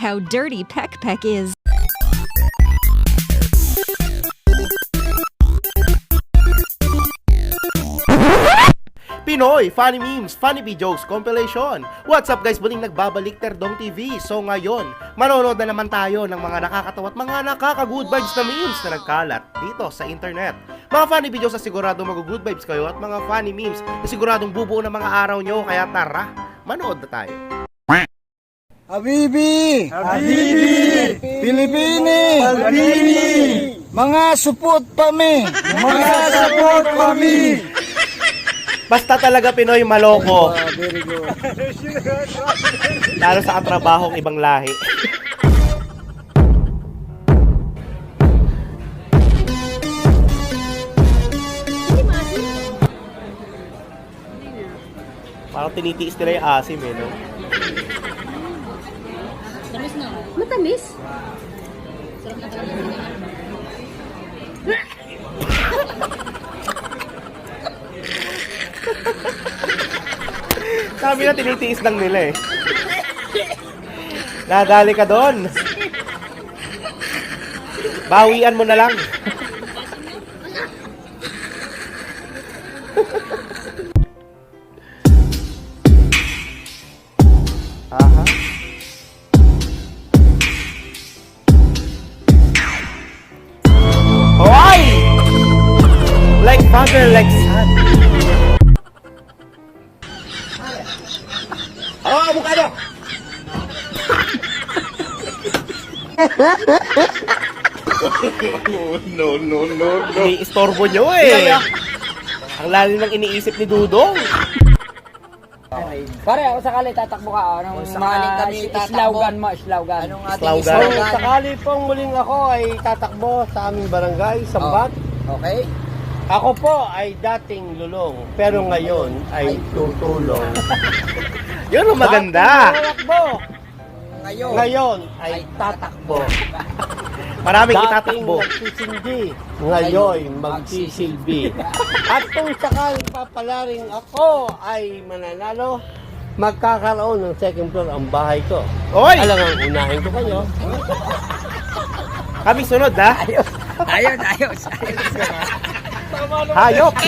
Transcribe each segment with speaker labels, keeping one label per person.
Speaker 1: how dirty Peck Peck is.
Speaker 2: Pinoy Funny Memes, Funny Videos Compilation. What's up guys? Muling nagbabalik Terdong TV. So ngayon, manonood na naman tayo ng mga nakakatawa at mga nakaka-good vibes na memes na nagkalat dito sa internet. Mga funny videos na siguradong mag-good vibes kayo at mga funny memes na siguradong bubuo ng mga araw nyo. Kaya tara, manood na tayo.
Speaker 3: Habibi! Habibi! Pilipini! Habibi! Mga supot pami! Mga supot pami!
Speaker 2: Basta talaga Pinoy maloko.
Speaker 3: Ah, very good.
Speaker 2: Lalo sa katrabahong ibang lahi. Parang tinitiis nila yung asim eh, no?
Speaker 4: Matamis?
Speaker 2: Sabi na tinitiis lang nila eh. Nadali ka doon. Bawian mo na lang. No, no, no, no. Ini-istorbo nyo eh. Ang lalim ng iniisip ni Dudong.
Speaker 5: Pare, ako sakali tatakbo ka. Anong
Speaker 4: Kung sakaling
Speaker 5: mga
Speaker 4: kami tatakbo.
Speaker 5: slogan mo, slogan.
Speaker 4: Anong ating
Speaker 2: Slogan.
Speaker 4: slogan?
Speaker 2: Kung sakali pong muling ako ay tatakbo sa aming barangay, Sambat,
Speaker 4: Okay.
Speaker 2: ako po ay dating lulong, pero ngayon ay tutulong. Yun ang maganda.
Speaker 5: Tatakbo.
Speaker 4: Ngayon.
Speaker 2: Ngayon ay tatakbo. Maraming itatakbo.
Speaker 6: nagsisindi, ngayon magsisilbi. At kung sakaling papalaring ako ay mananalo, magkakaroon ng second floor ang bahay ko.
Speaker 2: Oy!
Speaker 6: Alam ang unahin ko kayo.
Speaker 2: Kami sunod ha.
Speaker 4: Ayun, ayos.
Speaker 2: Hayop!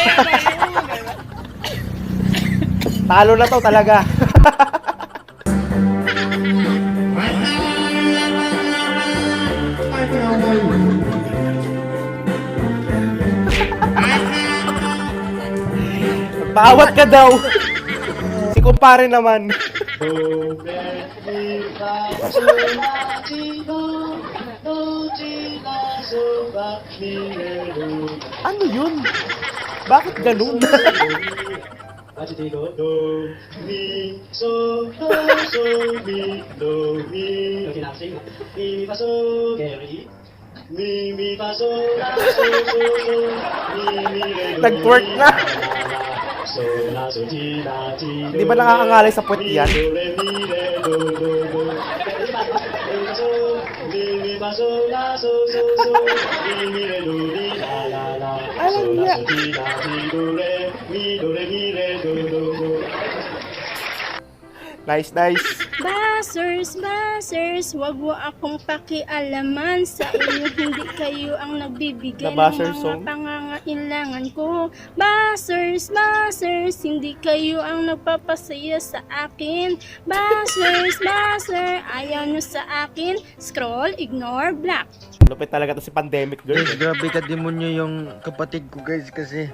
Speaker 2: Talo na to talaga. Bawat ka daw. si kumpare naman. ano yun? Bakit ganun? Nag-twerk na. Di ba nakakangalay sa puwet yan?
Speaker 7: do, do.
Speaker 2: Nice, nice.
Speaker 8: Basers, basers, wag mo akong pakialaman sa inyo, hindi kayo ang nagbibigay ng mga
Speaker 2: song?
Speaker 8: Pangangailangan ko. Basers, basers, hindi kayo ang nagpapasaya sa akin. Basers, baser, ayaw nyo sa akin. Scroll, ignore, block.
Speaker 2: Lupit talaga to si Pandemic Girl.
Speaker 9: Guys, grabe ka demonyo yung kapatid ko guys kasi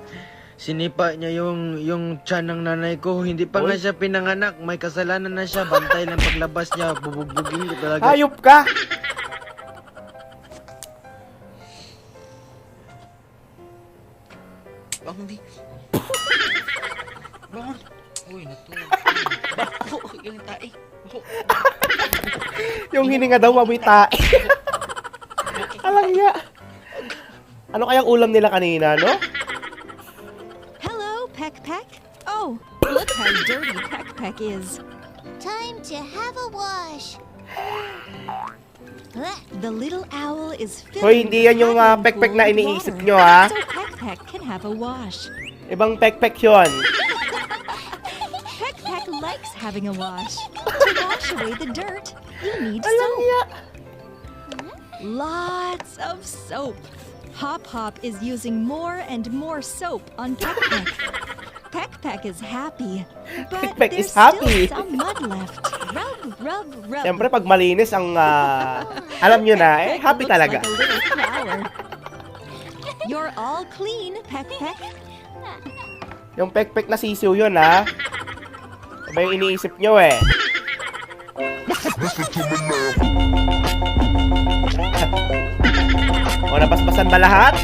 Speaker 9: sinipa niya yung yung tiyan ng nanay ko. Hindi pa nga siya pinanganak. May kasalanan na siya. Bantay lang paglabas niya. Bubugbugin ko talaga.
Speaker 2: Hayop ka!
Speaker 4: Di. Bangon. Uy, natulog. Bako, yung tae. Bako.
Speaker 2: Yung hininga daw mamoy tae. Alam niya. Ano kayang ulam nila kanina, no?
Speaker 1: Hello, Peck Peck. Oh, look how dirty Peck Peck is.
Speaker 10: Time to have a wash.
Speaker 1: The little owl is filled
Speaker 2: Hoy, hindi yan yung uh,
Speaker 1: with
Speaker 2: pekpek na iniisip nyo, ha?
Speaker 1: So Peck Peck can have a wash.
Speaker 2: Ibang pek-pek yun.
Speaker 1: Peck Peck likes having a wash. To wash away the dirt, You need soap. Lots of soap. Hop Hop is using more and more soap on Peck Peck. Peck Peck is happy, but
Speaker 2: Peck
Speaker 1: there's
Speaker 2: is happy.
Speaker 1: still some mud left. Rub, rub, rub.
Speaker 2: Siyempre, pag malinis ang, ah, alam nyo na, eh,
Speaker 1: Peck
Speaker 2: happy
Speaker 1: looks
Speaker 2: talaga.
Speaker 1: Like a little flower. You're all clean, Peck Peck.
Speaker 2: Yung pek-pek na sisiw yun, ha? Iba yung iniisip nyo, eh. o, nabasbasan ba lahat?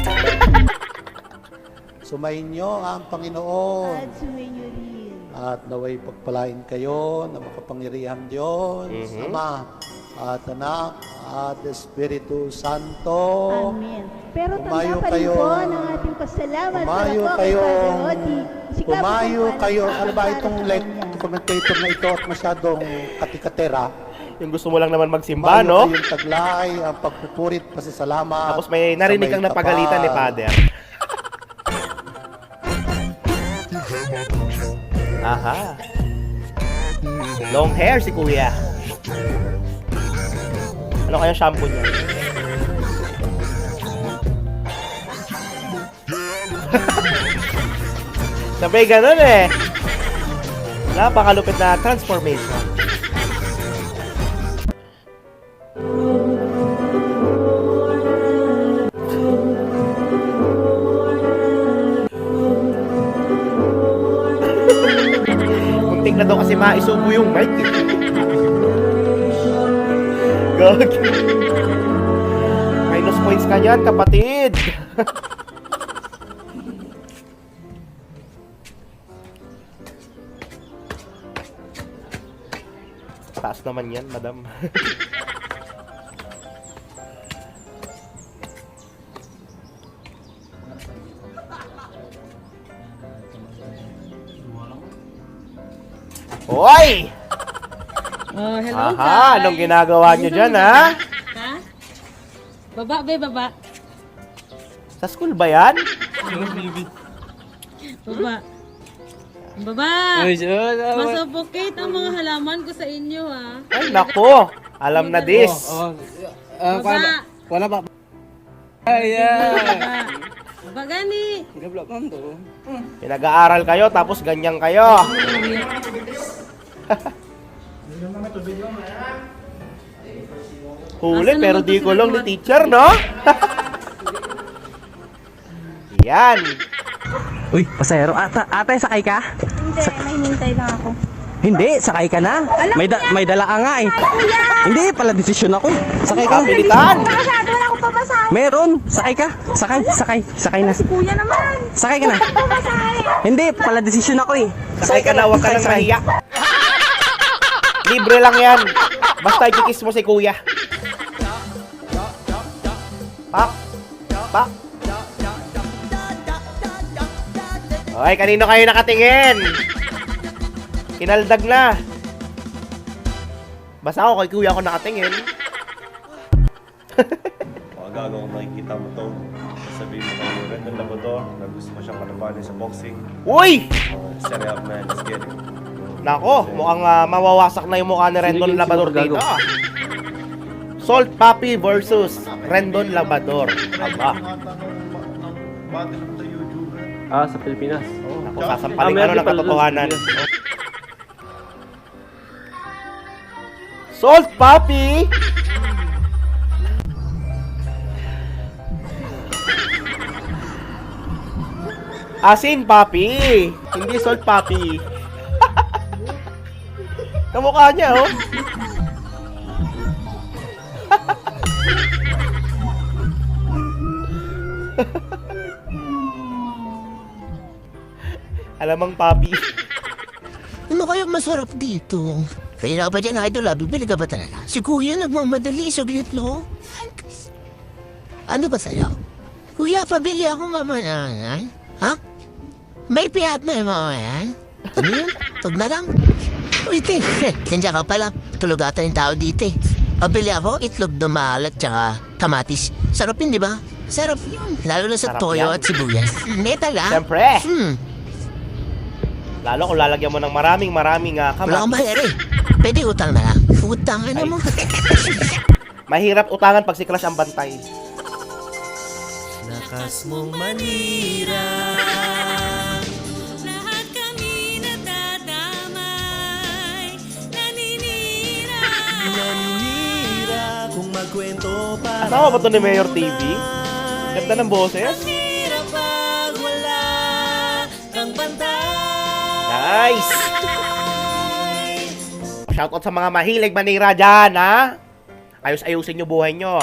Speaker 3: Sumayin niyo ang Panginoon. At sumayin At naway pagpalain kayo na makapangyarihang Diyos,
Speaker 2: Mhm.
Speaker 3: Ama, at Anak, at Espiritu Santo.
Speaker 11: Amen. Pero rin
Speaker 3: kayo.
Speaker 11: po ng ating pasalamat
Speaker 3: Pumayo
Speaker 11: para po kay
Speaker 3: kayo.
Speaker 11: Father Odi. Sikapin
Speaker 3: Pumayo
Speaker 11: po
Speaker 3: kayo. Ano ba itong like commentator na ito at masyadong katikatera?
Speaker 2: Yung gusto mo lang naman magsimba,
Speaker 3: Pumayo
Speaker 2: no?
Speaker 3: kayong taglay, ang pagpupurit, pasasalamat.
Speaker 2: Tapos may narinig kang napagalitan ni. Father. Aha. Long hair si Kuya. Ano kaya shampoo niya? Sabay ganun eh. Napakalupit na transformation. Muntik na daw kasi maisubo yung mic. eh. Gag. Minus points ka yan, kapatid. Taas naman yan, madam. Hoy!
Speaker 12: Oh, hello
Speaker 2: Aha, anong ginagawa nyo dyan, ha?
Speaker 12: Ha? Baba, be, baba.
Speaker 2: Sa school ba yan?
Speaker 12: Baba. Baba! Masuffocate ang mga halaman ko sa inyo, ha?
Speaker 2: Ay, nako. Alam na this.
Speaker 12: Baba!
Speaker 9: Wala ba?
Speaker 12: Baba! Baba gani!
Speaker 2: Pinag-aaral kayo, tapos ganyan kayo. Huli,
Speaker 12: Asa
Speaker 2: pero
Speaker 12: naman
Speaker 2: di
Speaker 12: to
Speaker 2: ko
Speaker 12: sila
Speaker 2: lang ni teacher, no? Yan.
Speaker 13: Uy, pasahero. Ata, ate, sakay ka?
Speaker 11: Hindi, may hinintay lang ako.
Speaker 13: Hindi, sakay ka na. May, da- may dala ka nga eh. Hindi, pala desisyon ako eh. Sakay ka.
Speaker 2: Kapilitan.
Speaker 11: Masyado na ako papasahe.
Speaker 13: Meron. Sakay ka. Sakay, sakay, sakay na.
Speaker 11: Kuya naman.
Speaker 13: Sakay ka na. Hindi, pala desisyon ako eh.
Speaker 2: Sakay ka na, huwag ka nang mahiya. Libre lang yan. Basta ikikis mo si kuya. Pak. Pak. Okay, kanino kayo nakatingin? Kinaldag na. Basta ako kay kuya ako nakatingin.
Speaker 7: Mga gago kung makikita mo to, sabihin mo kay Rendon Labrador na gusto mo siyang kalabanin sa boxing.
Speaker 2: Uy!
Speaker 7: Uh, set it up man, let's get it.
Speaker 2: Nako, mukhang ah, mawawasak na yung mukha ni Rendon Labador dito. ah. Salt Papi versus Rendon Labador. Aba.
Speaker 9: Ah, sa Pilipinas.
Speaker 2: Ako, sasampalin ano ng katotohanan. Salt Papi! Asin Papi! Hindi Salt Papi. Kamukha niya, oh. Alamang Papi.
Speaker 10: Ano kaya masarap dito? Kaya ba dyan, idol, ah? Bibili ka ba talaga? Si kuya nagmamadali, saglit lo. Ano ba sa'yo? Kuya, pabili ako mamaya. Ha? May piyat na mga yan. Ano yun? Tug na lang. Uy, te, nandiyan ka pala. Tulog ata yung tao dito eh. Pabili ako, itlog na maalat tsaka kamatis. Sarap yun, di ba? Sarap yun. Lalo na sa
Speaker 2: Sarap
Speaker 10: toyo
Speaker 2: yan.
Speaker 10: at sibuyas. Neta lang.
Speaker 2: Siyempre.
Speaker 10: Hmm,
Speaker 2: Lalo kung lalagyan mo ng maraming maraming uh,
Speaker 10: wala kang
Speaker 2: kamatis.
Speaker 10: bayar eh. Pwede utang na lang. Utang, ano mo?
Speaker 2: Mahirap utangan pag si Clash ang bantay.
Speaker 14: Lakas mong manira
Speaker 2: Asawa ba to ni Mayor TV? Ganda ng boses. Nice! Shoutout sa mga mahilig manira dyan, ha? Ayos-ayusin nyo buhay nyo.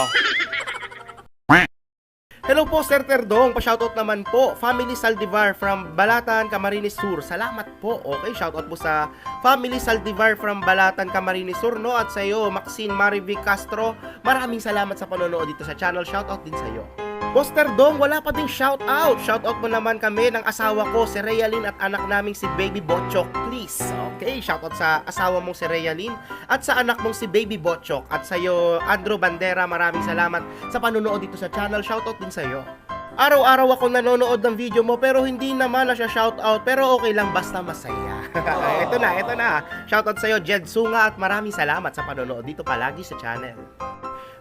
Speaker 2: Hello po, Sir Terdong. Pa-shoutout naman po. Family Saldivar from Balatan, Camarines Sur. Salamat po. Okay, shoutout po sa Family Saldivar from Balatan, Camarines Sur, no? At sa iyo, Maxine Marivic Castro. Maraming salamat sa panonood dito sa channel. Shoutout din sa iyo. Boss Terdong, wala pa ding shoutout. Shoutout mo naman kami ng asawa ko, si Realin at anak naming si Baby Botchok, please. Okay, shoutout sa asawa mong si Realin at sa anak mong si Baby Botchok. At sa iyo, Andrew Bandera, maraming salamat sa panonood dito sa channel. Shoutout din sa iyo. Araw-araw ako nanonood ng video mo pero hindi naman na siya shoutout pero okay lang basta masaya. ito na, ito na. Shoutout sa iyo Jed Sunga at maraming salamat sa panonood dito palagi sa channel.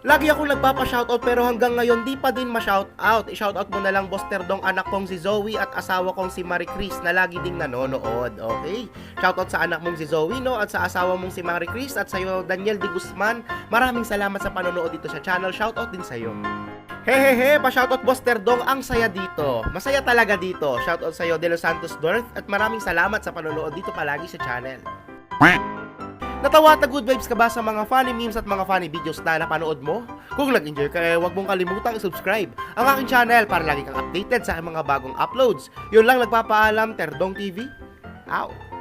Speaker 2: Lagi akong nagpapa-shoutout pero hanggang ngayon di pa din ma-shoutout. I-shoutout mo na lang Boss Terdong anak kong si Zoe at asawa kong si Marie Chris na lagi ding nanonood. Okay? Shoutout sa anak mong si Zoe no at sa asawa mong si Marie Chris at sa iyo Daniel De Guzman. Maraming salamat sa panonood dito sa channel. Shoutout din sa iyo. Hehehe, pa-shoutout Boss Terdong, ang saya dito. Masaya talaga dito. Shoutout sa iyo De Los Santos North at maraming salamat sa panonood dito palagi sa channel. Natawa at na good vibes ka ba sa mga funny memes at mga funny videos na napanood mo? Kung nag-enjoy ka, eh, huwag mong kalimutang i-subscribe ang aking channel para lagi kang updated sa aking mga bagong uploads. Yun lang nagpapaalam, Terdong TV. Out!